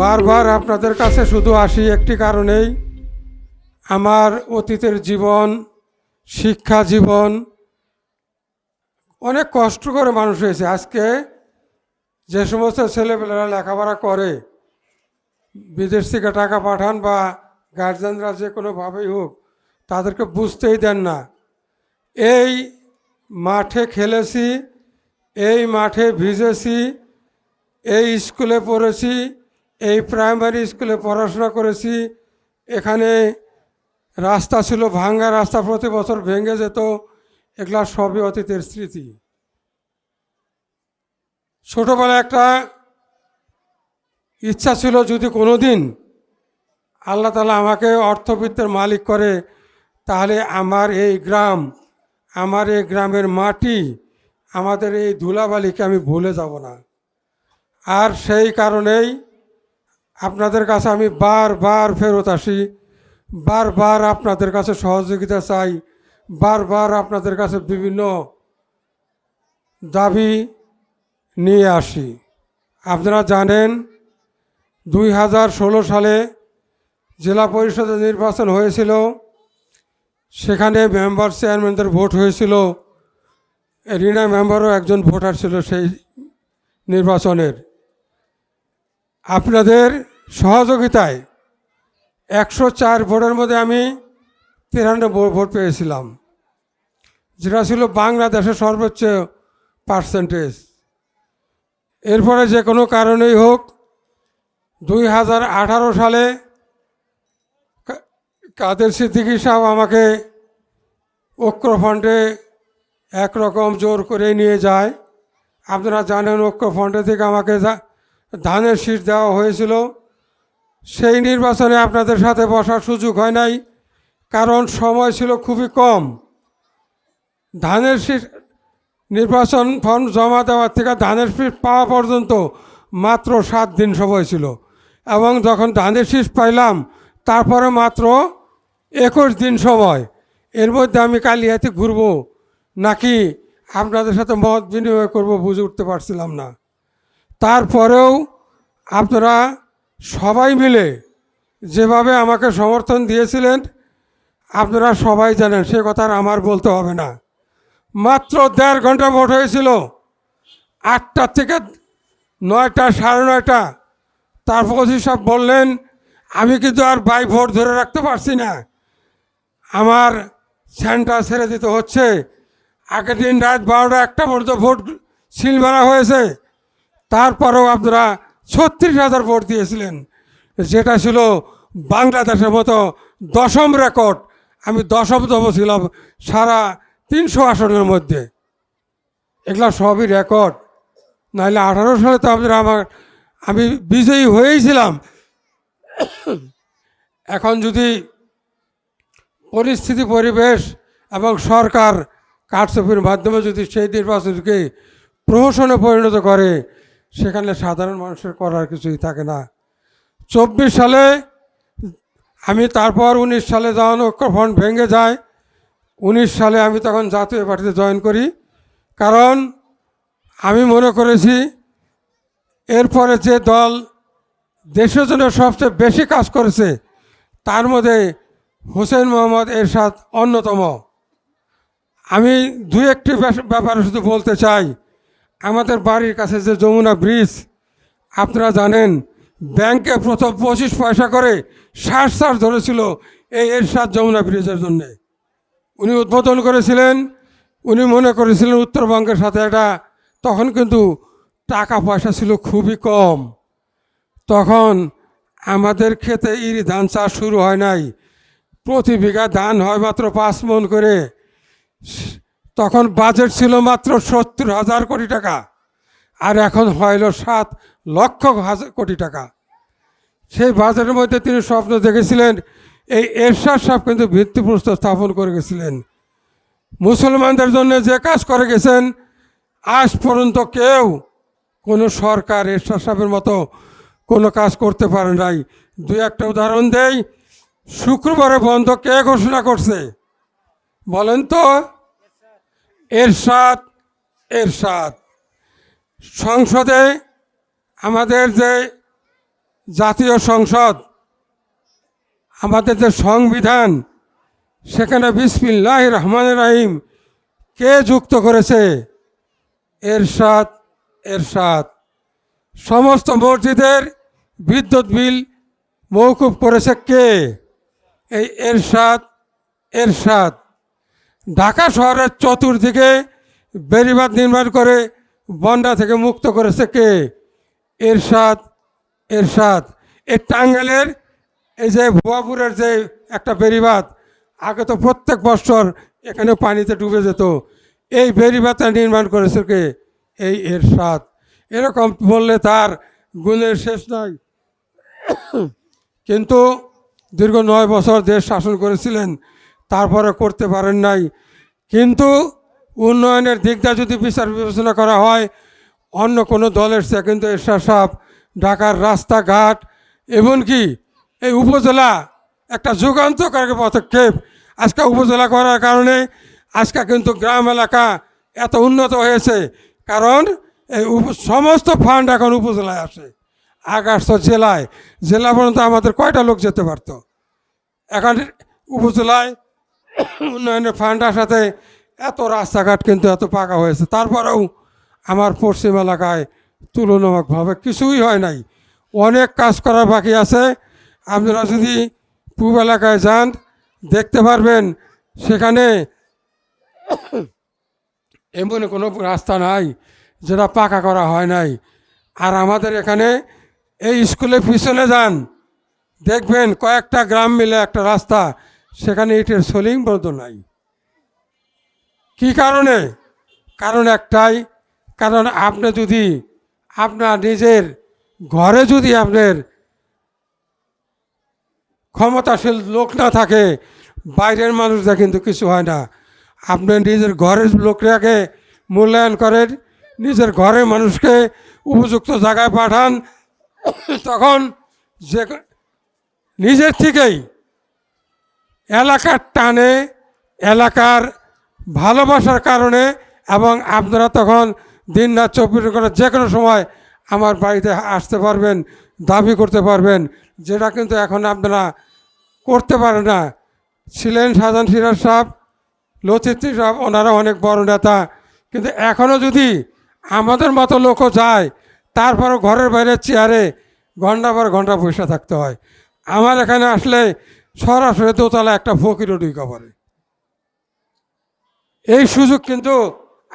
বারবার আপনাদের কাছে শুধু আসি একটি কারণেই। আমার অতীতের জীবন, শিক্ষা জীবন, অনেক কষ্ট করে মানুষ হয়েছে। আজকে যে সমস্ত ছেলেপেলেরা লেখাপড়া করে, বিদেশ থেকে টাকা পাঠান বা গার্জেনরা যে কোনোভাবেই হোক, তাদেরকে বুঝতেই দেন না। এই মাঠে খেলেছি, এই মাঠে ভিজেছি, এই স্কুলে পড়েছি এই প্রাইমারি স্কুলে পড়াশোনা করেছি। এখানে রাস্তা ছিল ভাঙ্গা রাস্তা, প্রতি বছর ভেঙে যেত। এগুলা সবই অতীতের স্মৃতি। ছোটোবেলায় একটা ইচ্ছা ছিল, যদি কোনো দিন আল্লাহ তালা আমাকে অর্থবিত্তের মালিক করে, তাহলে আমার এই গ্রাম, আমার এই গ্রামের মাটি, আমাদের এই ধুলাবালিকে আমি ভুলে যাব না। আর সেই কারণেই আপনাদের কাছে আমি বারবার ফেরত আসি বারবার আপনাদের কাছে সহযোগিতা চাই বারবার আপনাদের কাছে বিভিন্ন দাবি নিয়ে আসি। আপনারা জানেন, দুই হাজার ষোলো সালে জেলা পরিষদের নির্বাচন হয়েছিল, সেখানে মেম্বার চেয়ারম্যানদের ভোট হয়েছিল, রিনা মেম্বারও একজন ভোটার ছিল সেই নির্বাচনের। আপনাদের সহযোগিতায় একশো চার ভোটের মধ্যে আমি তিরানব্বই ভোট পেয়েছিলাম। যেটা ছিল বাংলাদেশের সর্বোচ্চ পার্সেন্টেজ এরপরে যে কোনো কারণেই হোক, দুই হাজার আঠারো সালে কাদের সিদ্দিকী সাহেব আমাকে ঐক্য ফান্ডে একরকম জোর করে নিয়ে যায়। আপনারা জানেন ঐক্য ফান্ডে থেকে আমাকে ধানের শীষ দেওয়া হয়েছিল। সেই নির্বাচনে আপনাদের সাথে বসার সুযোগ হয় নাই, কারণ সময় ছিল খুবই কম। ধানের শীষ নির্বাচন ফর্ম জমা দেওয়ার থেকে ধানের শীষ পাওয়া পর্যন্ত মাত্র সাত দিন সময় ছিল। এবং যখন ধানের শীষ পাইলাম, তারপরে মাত্র একুশ দিন সময়। এর মধ্যে আমি কালিয়াতে ঘুরবো, নাকি আপনাদের সাথে মত বিনিময় করব বুঝে উঠতে পারছিলাম না। তারপরেও আপনারা সবাই মিলে যেভাবে আমাকে সমর্থন দিয়েছিলেন, আপনারা সবাই জানেন সে কথা আমার বলতে হবে না। মাত্র দেড় ঘণ্টা ভোট হয়েছিল, আটটা থেকে নয়টা, সাড়ে নয়টা। তারপর সব বললেন, আমি কিন্তু আর বাই ভোট ধরে রাখতে পারছি না। আমার সেন্টার ছেড়ে দিতে হচ্ছে। আগের দিন রাত বারোটা একটা পর্যন্ত ভোট সিল মারা হয়েছে। তারপরেও আপনারা ছত্রিশ হাজার ভোট দিয়েছিলেন। যেটা ছিল বাংলাদেশের মতো দশম রেকর্ড। আমি দশমতম ছিলাম সারা তিনশো আসনের মধ্যে। এগুলা সবই রেকর্ড। নাহলে আঠারো সালে তো আপনারা আমার আমি বিজয়ী হয়েইছিলাম এখন যদি পরিস্থিতি, পরিবেশ এবং সরকার কারচুপির মাধ্যমে যদি সেই নির্বাচনকে প্রহসনে পরিণত করে সেখানে সাধারণ মানুষের করার কিছুই থাকে না। চব্বিশ সালে আমি তারপর উনিশ সালে যখন ঐক্যফ্রন্ট ভেঙে যায়, উনিশ সালে আমি তখন জাতীয় পার্টিতে জয়েন করি। কারণ আমি মনে করেছি এরপরে যে দল দেশের জন্য সবচেয়ে বেশি কাজ করেছে, তার মধ্যে হোসেন মোহাম্মদ এরশাদ অন্যতম। আমি দু একটি ব্যাপারে শুধু বলতে চাই আমাদের বাড়ির কাছে যে যমুনা ব্রিজ, আপনারা জানেন, ব্যাংকে প্রথম পঁচিশ পয়সা করে ষাট চার্জ ধরেছিল এই এরশাদ যমুনা ব্রিজের জন্যে। উনি উদ্বোধন করেছিলেন, উনি মনে করেছিলেন উত্তরবঙ্গের সাথে একটা তখন কিন্তু টাকা পয়সা ছিল খুবই কম। তখন আমাদের ক্ষেতে ইরি ধান চাষ শুরু হয় নাই। প্রতি বিঘা ধান হয় মাত্র পাঁচ মন করে। তখন বাজেট ছিল মাত্র সত্তর হাজার কোটি টাকা। আর এখন হইল সাত লক্ষ হাজার কোটি টাকা। সেই বাজেটের মধ্যে তিনি স্বপ্ন দেখেছিলেন, এই এরশাদ সাহেব কিন্তু ভিত্তিপ্রস্তর স্থাপন করে গেছিলেন। মুসলমানদের জন্য যে কাজ করে গেছেন, আজ পর্যন্ত কেউ কোনো সরকার এরশাদ সাহেবের মতো কোনো কাজ করতে পারে নাই। দু একটা উদাহরণ দেই, শুক্রবারে বন্ধ কে ঘোষণা করছে? বলেন তো। এরশাদ এরশাদ। সংসদে আমাদের যে জাতীয় সংসদ, আমাদের যে সংবিধান, সেখানে বিসমিল্লাহ রহমান রাহিম কে যুক্ত করেছে? এরশাদ এরশাদ। সমস্ত মসজিদের বিদ্যুৎ বিল মৌকুব করেছে কে? এই এরশাদ এরশাদ। ঢাকা শহরের চতুর্দিকে বেড়িবাঁধ নির্মাণ করে বন্যা থেকে মুক্ত করেছে কে? এরশাদ এরশাদ। এই টাঙ্গাইলের এই যে ভুয়াপুরের যে একটা বেড়িবাঁধ, আগে তো প্রত্যেক বছর এখানে পানিতে ডুবে যেত। এই বেড়িবাঁধটা নির্মাণ করেছে কে? এই এরশাদ। এরকম বললে তার গুণের শেষ নয় কিন্তু দীর্ঘ নয় বছর দেশ শাসন করেছিলেন। তারপরে করতে পারেন নাই। কিন্তু উন্নয়নের দিকটা যদি বিচার বিবেচনা করা হয়, অন্য কোনো দলের চেয়ে কিন্তু এরশাদ সাহেব, ঢাকার রাস্তাঘাট, এমনকি এই উপজেলা একটা যুগান্তকারী পদক্ষেপ আজকে উপজেলা করার কারণে আজকে কিন্তু গ্রাম এলাকা এত উন্নত হয়েছে। কারণ এই সমস্ত ফান্ড এখন উপজেলায় আসে আগে আসতো জেলায়, জেলা পর্যন্ত আমাদের কয়টা লোক যেতে পারতো? এখন উপজেলায় উন্নয়নের ফান্ড সাথে এত রাস্তাঘাট কিন্তু এত পাকা হয়েছে। তারপরেও আমার পশ্চিম এলাকায় তুলনামূলকভাবে কিছুই হয় নাই। অনেক কাজ করার বাকি আছে। আপনারা যদি পূব এলাকায় যান, দেখতে পারবেন সেখানে এমন কোনো রাস্তা নাই যেটা পাকা করা হয় নাই। আর আমাদের এখানে এই স্কুলের পিছনে যান, দেখবেন কয়েকটা গ্রাম মিলে একটা রাস্তা সেখানে ইটের সোলিং পর্যন্ত নাই। কি কারণে? কারণ একটাই, কারণ আপনি যদি আপনার নিজের ঘরে যদি আপনার ক্ষমতাশীল লোক না থাকে, বাইরের মানুষরা কিন্তু কিছু হয় না। আপনি নিজের ঘরের লোকরাকে মূল্যায়ন করেন, নিজের ঘরের মানুষকে উপযুক্ত জায়গায় পাঠান, তখন যে নিজের থেকেই এলাকার টানে এলাকার ভালোবাসার কারণে এবং আপনারা তখন দিন রাত চব্বিশ ঘণ্টা যে কোনো সময় আমার বাড়িতে আসতে পারবেন, দাবি করতে পারবেন, যেটা কিন্তু এখন আপনারা করতে পারে না। ছিলেন সাজান সিরাজ সাহেব লচিত্রী সাহেব, ওনারা অনেক বড় নেতা। কিন্তু এখনও যদি আমাদের মতো লোকও যায়, তারপরও ঘরের বাইরে চেয়ারে ঘণ্টা পর ঘণ্টা বসে থাকতে হয়। আমার এখানে আসলে সরাসরি দোতলা একটা ফকিরও ঢুকা পড়ে। এই সুযোগ কিন্তু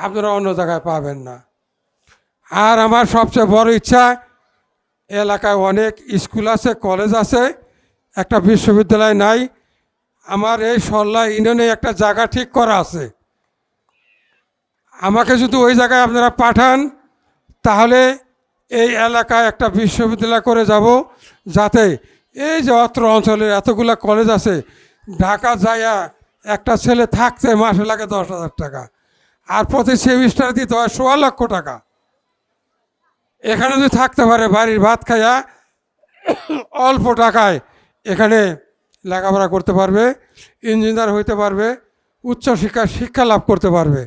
আপনারা অন্য জায়গায় পাবেন না। আর আমার সবচেয়ে বড় ইচ্ছা, এলাকায় অনেক স্কুল আছে, কলেজ আছে, একটা বিশ্ববিদ্যালয় নাই। আমার এই সল্লা ইউনিয়নে একটা জায়গা ঠিক করা আছে। আমাকে যদি ওই জায়গায় আপনারা পাঠান, তাহলে এই এলাকায় একটা বিশ্ববিদ্যালয় করে যাব, যাতে এই যে অত্র অঞ্চলের এতগুলা কলেজ আছে, ঢাকা যাইয়া একটা ছেলে থাকতে মাসে লাগে দশ হাজার টাকা, আর প্রতি সেমিস্টার দিতে হয় সোয়া লক্ষ টাকা। এখানে যদি থাকতে পারে, বাড়ির ভাত খাইয়া অল্প টাকায় এখানে লেখাপড়া করতে পারবে ইঞ্জিনিয়ার হইতে পারবে উচ্চশিক্ষা শিক্ষা লাভ করতে পারবে।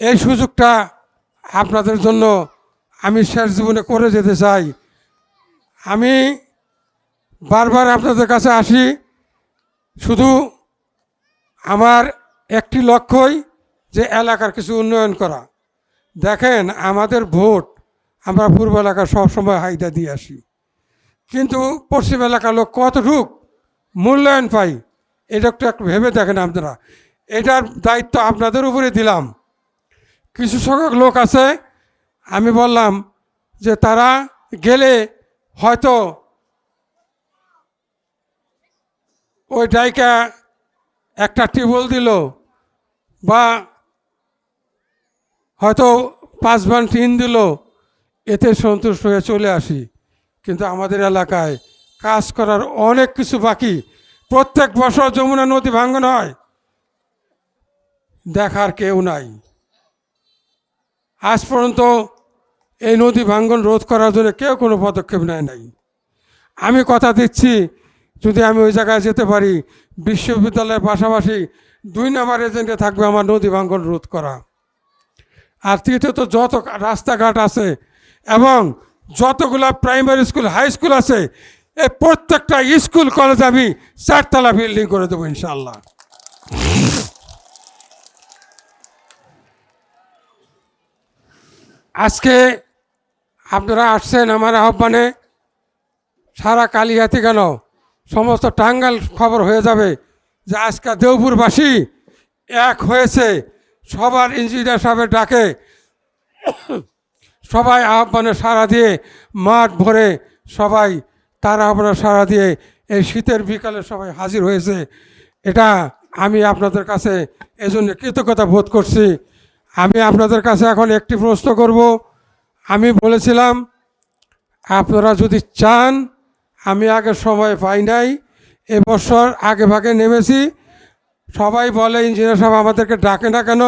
এই সুযোগটা আপনাদের জন্য আমি শেষ জীবনে করে যেতে চাই। আমি বারবার আপনাদের কাছে আসি, শুধু আমার একটি লক্ষ্যই যে এলাকার কিছু উন্নয়ন করা। দেখেন, আমাদের ভোট আমরা পূর্ব এলাকা সবসময় হাইদা দিয়ে আসি। কিন্তু পশ্চিম এলাকার লোক কতটুক মূল্যায়ন পাই এটা একটু একটু ভেবে দেখেন আপনারা। এটার দায়িত্ব আপনাদের উপরে দিলাম। কিছু সংখ্যক লোক আছে, আমি বললাম যে তারা গেলে হয়তো ওই ডাইকা একটা টিউবওয়েল দিল বা হয়তো পাঁচ বান টিন দিল, এতে সন্তুষ্ট হয়ে চলে আসি। কিন্তু আমাদের এলাকায় কাজ করার অনেক কিছু বাকি। প্রত্যেক বছর যমুনা নদী ভাঙ্গন হয়। দেখার কেউ নাই। আজ পর্যন্ত এই নদী ভাঙ্গন রোধ করার জন্য কেউ কোনো পদক্ষেপ নেয় নাই। আমি কথা দিচ্ছি যদি আমি ওই জায়গায় যেতে পারি, বিশ্ববিদ্যালয়ের পাশাপাশি দুই নম্বর এজেন্টে থাকবে আমার নদী ভাঙ্গন রোধ করা। আর তৃতীয়ত যত রাস্তাঘাট আছে এবং যতগুলা প্রাইমারি স্কুল, হাই স্কুল আছে এই প্রত্যেকটা স্কুল, কলেজ আমি চারতলা বিল্ডিং করে দেবো ইনশাল্লাহ আজকে আপনারা আসছেন আমার আহ্বানে সারা কালিহাতি কেন? সমস্ত টাঙ্গাল খবর হয়ে যাবে যে আজকে দেওপুরবাসী এক হয়েছে। সবার ইঞ্জিনিয়ার সাহেবের ডাকে সবাই আহ্বানে সাড়া দিয়ে মাঠ ভরে সবাই তার আহ্বানে সাড়া দিয়ে এই শীতের বিকালে সবাই হাজির হয়েছে। এটা আমি আপনাদের কাছে এজন্য কৃতজ্ঞতা বোধ করছি। আমি আপনাদের কাছে এখন একটি প্রশ্ন করব। আমি বলেছিলাম, আপনারা যদি চান আমি আগে সময় পাই নাই, এবছর আগে ভাগে নেমেছি। সবাই বলে, ইঞ্জিনিয়ার সাহেব আমাদেরকে ডাকে না কেন?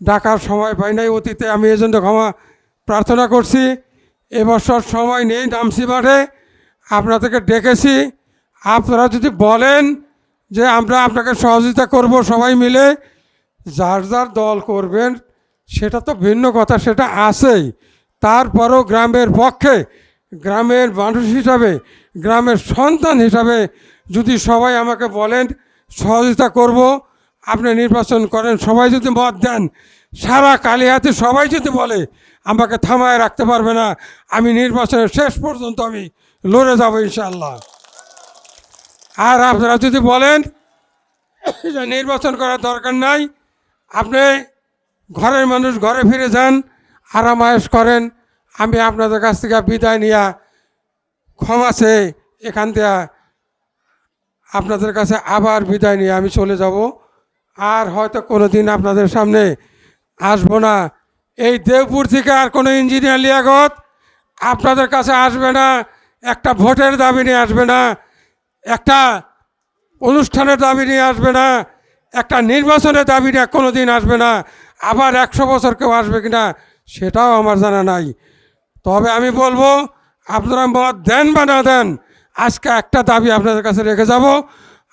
ডাকার সময় পাই নাই, অতীতে আমি এই জন্য ক্ষমা প্রার্থনা করছি। এবছর সময় নেই নামছি মাঠে আপনাদেরকে ডেকেছি। আপনারা যদি বলেন যে আমরা আপনাকে সহযোগিতা করব সবাই মিলে, যার যার দল করবেন, সেটা তো ভিন্ন কথা, সেটা আছেই। তারপরও গ্রামের পক্ষে গ্রামের মানুষ হিসাবে, গ্রামের সন্তান হিসাবে যদি সবাই আমাকে বলেন, সহযোগিতা করব, আপনি নির্বাচন করেন, সবাই যদি মত দেন, সারা কালিহাতে সবাই যদি বলে, আমাকে থামায় রাখতে পারবে না, আমি নির্বাচনের শেষ পর্যন্ত আমি লড়ে যাব ইনশাল্লাহ আর আপনারা যদি বলেন যে নির্বাচন করার দরকার নাই, আপনি ঘরের মানুষ ঘরে ফিরে যান, আরামায়েশ করেন আমি আপনাদের কাছ থেকে বিদায় নিয়ে ক্ষমা চেয়ে এখান থেকে আপনাদের কাছে আবার বিদায় নিয়ে আমি চলে যাব। আর হয়তো কোনো দিন আপনাদের সামনে আসব না। এই দেবপুর থেকে আর কোনো ইঞ্জিনিয়ার লিয়াগত আপনাদের কাছে আসবে না, একটা ভোটের দাবি নিয়ে আসবে না, একটা অনুষ্ঠানের দাবি নিয়ে আসবে না, একটা নির্বাচনের দাবি নিয়ে কোনো দিন আসবে না, আবার একশো বছর কেউ আসবে কিনা সেটাও আমার জানা নাই। তবে আমি বলব, আপনারা মত দেন বা না দেন, আজকে একটা দাবি আপনাদের কাছে রেখে যাব।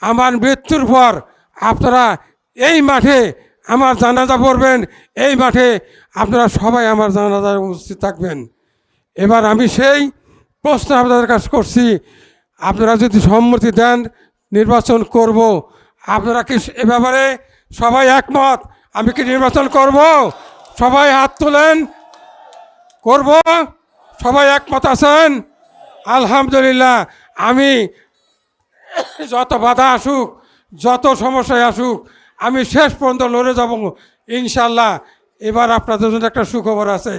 আমার মৃত্যুর পর আপনারা এই মাঠে আমার জানাজা পড়বেন, এই মাঠে আপনারা সবাই আমার জানাজায় উপস্থিত থাকবেন। এবার আমি সেই প্রশ্ন আপনাদের কাছে করছি, আপনারা যদি সম্মতি দেন, নির্বাচন করব। আপনারা কি এ ব্যাপারে সবাই একমত? আমি কি নির্বাচন করব? সবাই হাত তোলেন করব। সবাই একমত আছেন? আলহামদুলিল্লাহ। আমি যত বাধা আসুক, যত সমস্যায় আসুক, আমি শেষ পর্যন্ত লড়ে যাব ইনশাল্লাহ এবার আপনাদের জন্য একটা সুখবর আছে।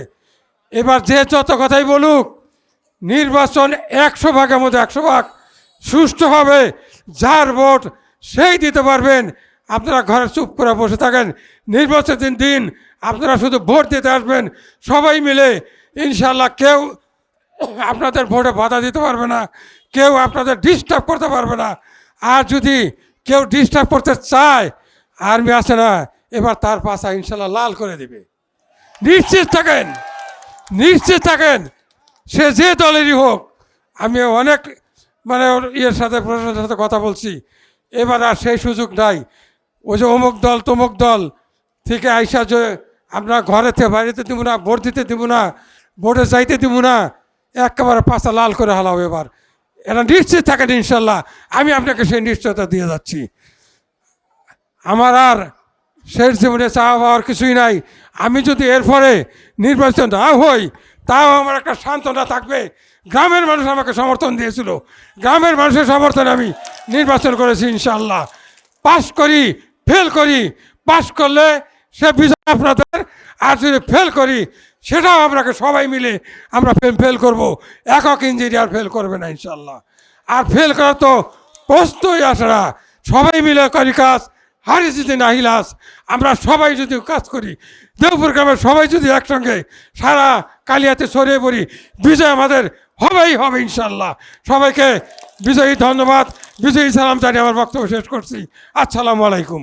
এবার যে যত কথাই বলুক, নির্বাচন একশো ভাগের মধ্যে একশো ভাগ সুষ্ঠু হবে। যার ভোট সেই দিতে পারবেন। আপনারা ঘরে চুপ করে বসে থাকেন। নির্বাচনের দিন আপনারা শুধু ভোট দিতে আসবেন। সবাই মিলে ইনশাল্লাহ কেউ আপনাদের ভোটে বাধা দিতে পারবে না, কেউ আপনাদের ডিস্টার্ব করতে পারবে না। আর যদি কেউ ডিস্টার্ব করতে চায় আর্মি আসে না, এবার তার পাশা ইনশাল্লাহ লাল করে দিবে। নিশ্চিত থাকেন নিশ্চিত থাকেন, সে যে দলেরই হোক, আমি অনেক মানে ইয়ের সাথে, প্রশাসনের সাথে কথা বলছি। এবার আর সেই সুযোগ নাই। ওই যে অমুক দল, তমুক দল, থেকে আইসা যে আমরা ঘরেতে, বাড়িতে দিব না, ভোট দিতে দিব না ভোটে যাইতে দিব না, একেবারে পাশা লাল করে হালাও এবার। এরা নিশ্চিত থাকেন ইনশাল্লাহ, আমি আপনাকে সেই নিশ্চয়তা দিয়ে যাচ্ছি। আমার আর শেষ জীবনে চাওয়া পাওয়ার কিছুই নাই। আমি যদি এরপরে নির্বাচন না হই, তাও আমার একটা সান্ত্বনা থাকবে। গ্রামের মানুষ আমাকে সমর্থন দিয়েছিল। গ্রামের মানুষের সমর্থনে আমি নির্বাচন করেছি ইনশাল্লাহ। পাশ করি, ফেল করি, পাশ করলে সে বিজয় আপনাদের, আর যদি ফেল করি সেটাও আপনাকে সবাই মিলে আমরা ফেল করব। একক ইঞ্জিনিয়ার ফেল করবে না ইনশাল্লাহ আর ফেল করা তো প্রশ্নই আসে না। সবাই মিলে করি কাজ। হারি যদি নাহিলাস আমরা সবাই যদি কাজ করি। দেবপুর গ্রামের সবাই যদি একসঙ্গে সারা কালিয়াতে ছড়িয়ে পড়ি, বিজয় আমাদের হবেই হবে ইনশাল্লাহ সবাইকে বিজয়ী ধন্যবাদ। বিজয়ী সালাম জানিয়ে আমার বক্তব্য শেষ করছি। আসসালামু আলাইকুম।